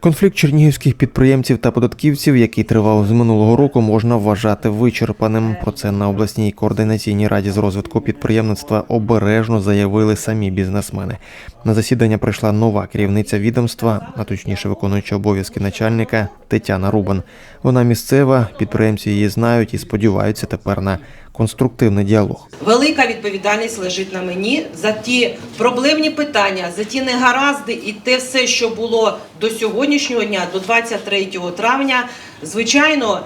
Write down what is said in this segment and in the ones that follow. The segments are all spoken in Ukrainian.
Конфлікт чернігівських підприємців та податківців, який тривав з минулого року, можна вважати вичерпаним. Про це на обласній координаційній раді з розвитку підприємництва обережно заявили самі бізнесмени. На засідання прийшла нова керівниця відомства, а точніше виконуюча обов'язки начальника Тетяна Рубан. Вона місцева, підприємці її знають і сподіваються тепер на конструктивний діалог. Велика відповідальність лежить на мені за ті проблемні питання, за ті негаразди і те все, що було до сьогоднішнього дня, до 23 травня. Звичайно,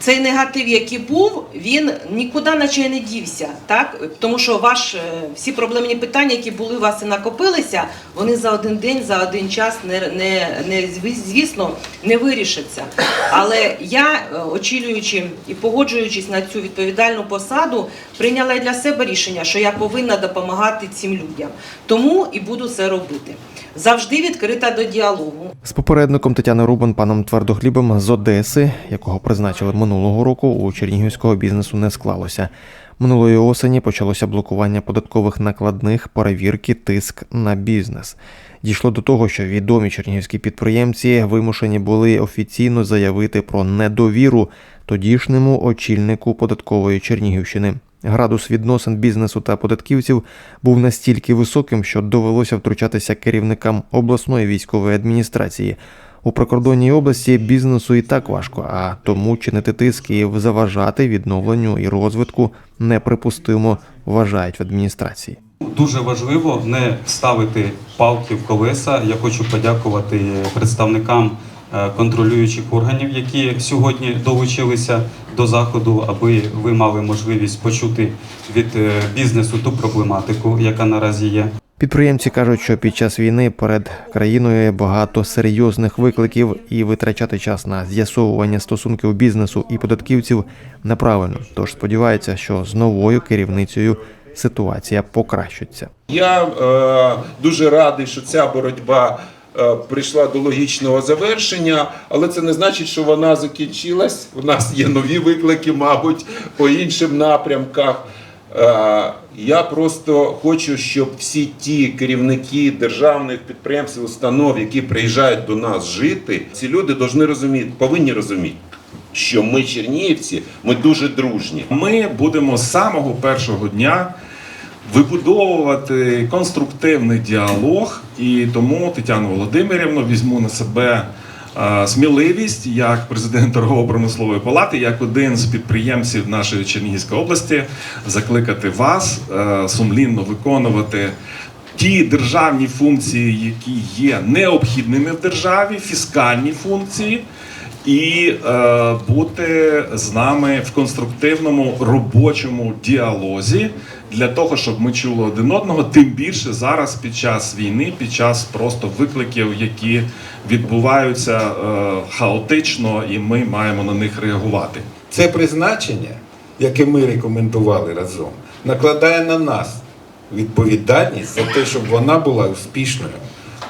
цей негатив, який був, він нікуди наче не дівся, так тому що ваш е, всі проблемні питання, які були у вас і накопилися, вони за один день, за один час не, не, не звісно не вирішаться. Але я, е, очолюючи і погоджуючись на цю відповідальну посаду, прийняла для себе рішення, що я повинна допомагати цим людям. Тому і буду це робити. Завжди відкрита до діалогу. З попередником Тетяни Рубан, паном Твердохлібом з Одеси, якого призначили минулого року, у чернігівського бізнесу не склалося. Минулої осені почалося блокування податкових накладних, перевірки, тиск на бізнес. Дійшло до того, що відомі чернігівські підприємці вимушені були офіційно заявити про недовіру тодішньому очільнику податкової Чернігівщини. Градус відносин бізнесу та податківців був настільки високим, що довелося втручатися керівникам обласної військової адміністрації. У прикордонній області бізнесу і так важко, а тому чинити тиск і заважати відновленню і розвитку неприпустимо, вважають в адміністрації. Дуже важливо не ставити палки в колеса. Я хочу подякувати представникам е, контролюючих органів, які сьогодні долучилися до заходу, аби ви мали можливість почути від е, бізнесу ту проблематику, яка наразі є. Підприємці кажуть, що під час війни перед країною багато серйозних викликів і витрачати час на з'ясовування стосунків бізнесу і податківців неправильно. Тож сподіваються, що з новою керівницею ситуація покращиться. Я е, дуже радий, що ця боротьба е, прийшла до логічного завершення, але це не значить, що вона закінчилась. У нас є нові виклики, мабуть, по іншим напрямках. Е, я просто хочу, щоб всі ті керівники державних підприємств, установ, які приїжджають до нас жити, ці люди повинні розуміти, повинні розуміти, що ми, чернігівці, ми дуже дружні. Ми будемо з самого першого дня вибудовувати конструктивний діалог, і тому Тетяну Володимирівну візьму на себе сміливість як президент торгово-промислової палати, як один з підприємців нашої Чернігівської області, закликати вас е, сумлінно виконувати. Ті державні функції, які є необхідними в державі, фіскальні функції, і е, бути з нами в конструктивному робочому діалозі для того, щоб ми чули один одного, тим більше зараз під час війни, під час просто викликів, які відбуваються е, хаотично, і ми маємо на них реагувати. Це призначення, яке ми рекомендували разом, накладає на нас відповідальність за те, щоб вона була успішною.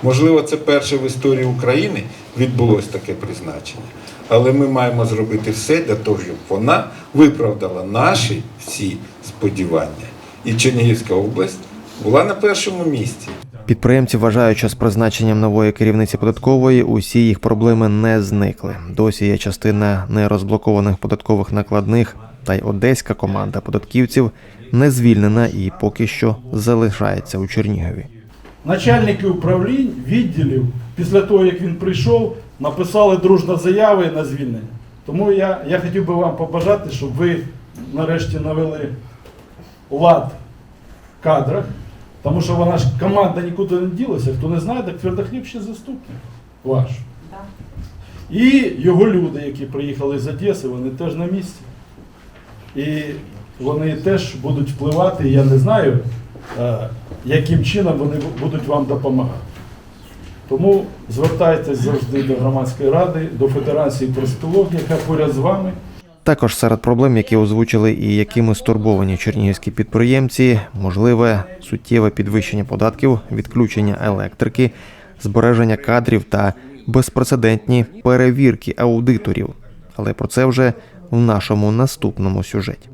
Можливо, це перше в історії України відбулось таке призначення. Але ми маємо зробити все для того, щоб вона виправдала наші всі сподівання. І Чернігівська область була на першому місці. Підприємці вважають, що з призначенням нової керівниці податкової усі їх проблеми не зникли. Досі є частина нерозблокованих податкових накладних, та й одеська команда податківців не звільнена і поки що залишається у Чернігові. Начальники управлінь, відділів, після того, як він прийшов, написали дружно заяви на звільнення. Тому я, я хотів би вам побажати, щоб ви нарешті навели лад в кадрах, тому що вона ж команда нікуди не ділася. Хто не знає, так твердохліб ще заступник ваш. І його люди, які приїхали з Одеси, вони теж на місці. І вони теж будуть впливати, я не знаю, яким чином вони будуть вам допомагати. Тому звертайтесь завжди до громадської ради, до Федерації профспілок, яка поряд з вами. Також серед проблем, які озвучили і якими стурбовані чернігівські підприємці, можливе суттєве підвищення податків, відключення електрики, збереження кадрів та безпрецедентні перевірки аудиторів. Але про це вже в нашому наступному сюжеті.